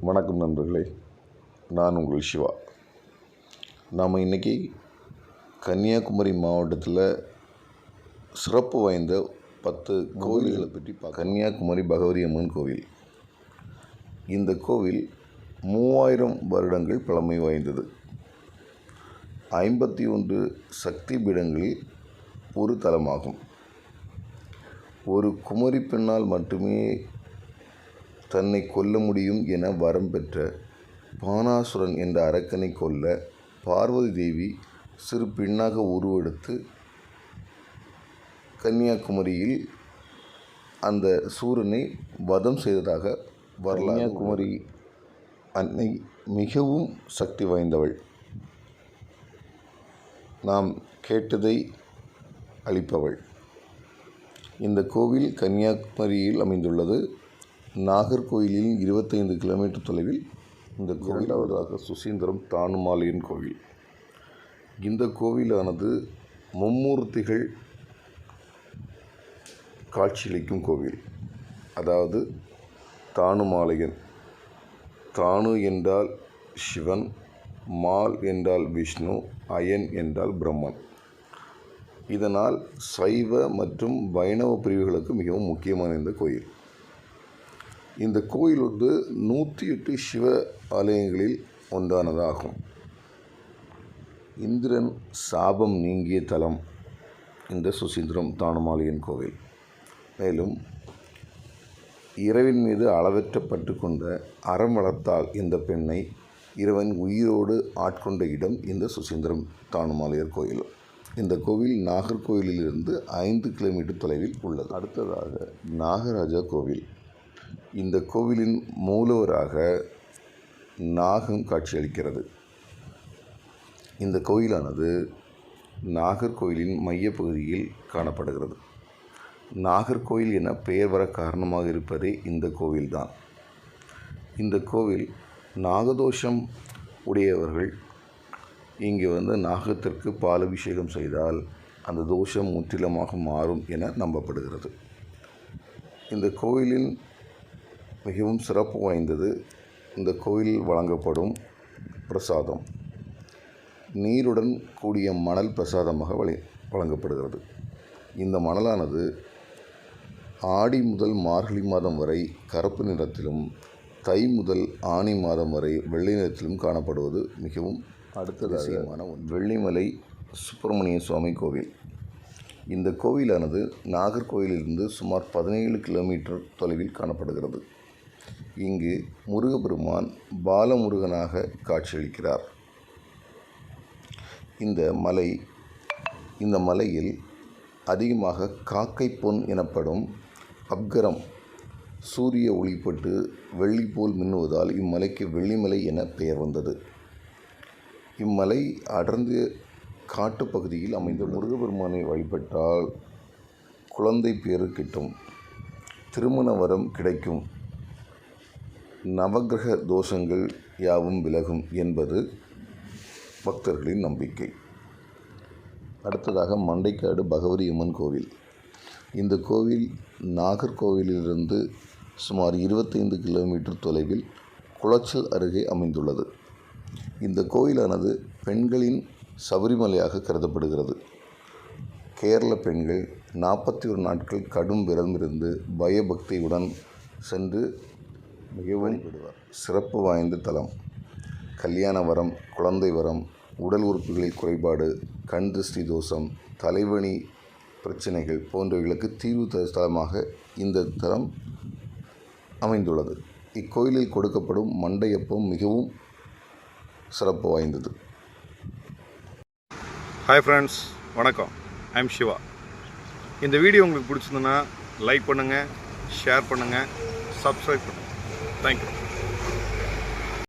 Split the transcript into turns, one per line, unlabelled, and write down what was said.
வணக்கம் நண்பர்களே நான் உங்கள் சிவா. நாம் இன்றைக்கி கன்னியாகுமரி மாவட்டத்தில் சிறப்பு வாய்ந்த பத்து கோவில்களை பற்றி பார்க்க கன்னியாகுமரி பகவதி அம்மன் கோவில். இந்த கோவில் மூவாயிரம் வருடங்கள் பழமை வாய்ந்தது. ஐம்பத்தி ஒன்று சக்தி பீடங்களில் ஒரு தலமாகும். ஒரு குமரி பெண்ணால் மட்டுமே தன்னை கொல்ல முடியும் என வரம் பெற்ற பானாசுரன் என்ற அரக்கனை கொல்ல பார்வதி தேவி சிறு பெண்ணாக உருவெடுத்து கன்னியாகுமரியில் அந்த சூரனை வதம் செய்ததாக வரலாறு கன்னியாகுமரி அன்னை மிகவும் சக்தி வாய்ந்தவள். நாம் கேட்டதை அளிப்பவள். இந்த கோவில் கன்னியாகுமரியில் அமைந்துள்ளது. நாகர்கோயிலில் இருபத்தைந்து கிலோமீட்டர் தொலைவில் இந்த கோவிலாவதாக சுசீந்திரம் தானுமாலையன் கோவில். இந்த கோவிலானது மும்மூர்த்திகள் காட்சியளிக்கும் கோவில். அதாவது தானுமாலையன். தானு என்றால் சிவன் மால் என்றால் விஷ்ணு அயன் என்றால் பிரம்மன். இதனால் சைவ மற்றும் வைணவ பிரிவுகளுக்கு மிகவும் முக்கியமான இந்த கோயில். இந்த கோயில் வந்து நூற்றி எட்டு சிவ ஆலயங்களில் ஒன்றானதாகும். இந்திரன் சாபம் நீங்கிய தலம் இந்த சுசீந்திரம் தானுமாலையன் கோவில். மேலும் இரவின் மீது அளவற்ற பற்று கொண்ட அறம் வளர்த்தால் இந்த பெண்ணை இரவன் உயிரோடு ஆட்கொண்ட இடம் இந்த சுசீந்திரம் தானுமாலையர் கோயில். இந்த கோவில் நாகர்கோவிலிலிருந்து ஐந்து கிலோமீட்டர் தொலைவில் உள்ளது. அடுத்ததாக நாகராஜா கோவில். இந்த கோவிலின் மூலவராக நாகம் காட்சியளிக்கிறது. இந்த கோயிலானது நாகர்கோயிலின் மையப்பகுதியில் காணப்படுகிறது. நாகர்கோயில் என பெயர் வர காரணமாக இருப்பதே இந்த கோவில்தான். இந்த கோவில் நாகதோஷம் உடையவர்கள் இங்கே வந்து நாகத்திற்கு பாலபிஷேகம் செய்தால் அந்த தோஷம் முற்றிலுமாக மாறும் என நம்பப்படுகிறது. இந்த கோயிலின் மிகவும் சிறப்பு வாய்ந்தது. இந்த கோயிலில் வழங்கப்படும் பிரசாதம். நீருடன் கூடிய மணல் பிரசாதமாக வழி வழங்கப்படுகிறது. இந்த மணலானது ஆடி முதல் மார்கழி மாதம் வரை கருப்பு நிறத்திலும் தை முதல் ஆனி மாதம் வரை வெள்ளை நிறத்திலும் காணப்படுவது மிகவும் அடுத்ததாக வெள்ளிமலை சுப்பிரமணிய சுவாமி கோவில். இந்த கோவிலானது நாகர்கோவிலிருந்து சுமார் பதினேழு கிலோமீட்டர் தொலைவில் காணப்படுகிறது. இங்கு முருகப்பெருமான் பாலமுருகனாக காட்சியளிக்கிறார். இந்த மலை இந்த மலையில் அதிகமாக காக்கை பொன் எனப்படும் அப்கரம் சூரிய ஒளிப்பட்டு வெள்ளி போல் மின்னுவதால் இம்மலைக்கு வெள்ளிமலை என பெயர் வந்தது. இம்மலை அடர்ந்து காட்டுப்பகுதியில் அமைந்த முருகபெருமானை வழிபட்டால் குழந்தை பேறு கிட்டும் திருமண வரம் கிடைக்கும். நவகிரக தோஷங்கள் யாவும் விலகும் என்பது பக்தர்களின் நம்பிக்கை. அடுத்ததாக மண்டைக்காடு பகவதி அம்மன் கோவில். இந்த கோவில் நாகர்கோவிலிருந்து சுமார் இருபத்தைந்து கிலோமீட்டர் தொலைவில் குளச்சல் அருகே அமைந்துள்ளது. இந்த கோயிலானது பெண்களின் சபரிமலையாக கருதப்படுகிறது. கேரள பெண்கள் நாற்பத்தி ஒரு நாட்கள் கடும் விரதமிருந்து பயபக்தியுடன் சென்று மிகவும் சிறப்பு வாய்ந்த தலம் கல்யாண வரம் குழந்தை வரம் உடல் உறுப்புகளில் குறைபாடு கண் திருஷ்டி தோஷம் தலைவணி பிரச்சனைகள் போன்றவைகளுக்கு தீர்வு தலமாக இந்த தலம் அமைந்துள்ளது. இக்கோயிலில் கொடுக்கப்படும் மண்டையப்பம் மிகவும் சிறப்பு வாய்ந்தது.
ஹாய் ஃப்ரெண்ட்ஸ் வணக்கம். ஐம் சிவா இந்த வீடியோ உங்களுக்கு பிடிச்சிருந்ததுன்னா லைக் பண்ணுங்கள் ஷேர் பண்ணுங்கள் சப்ஸ்கிரைப் பண்ணுங்கள் Thank you.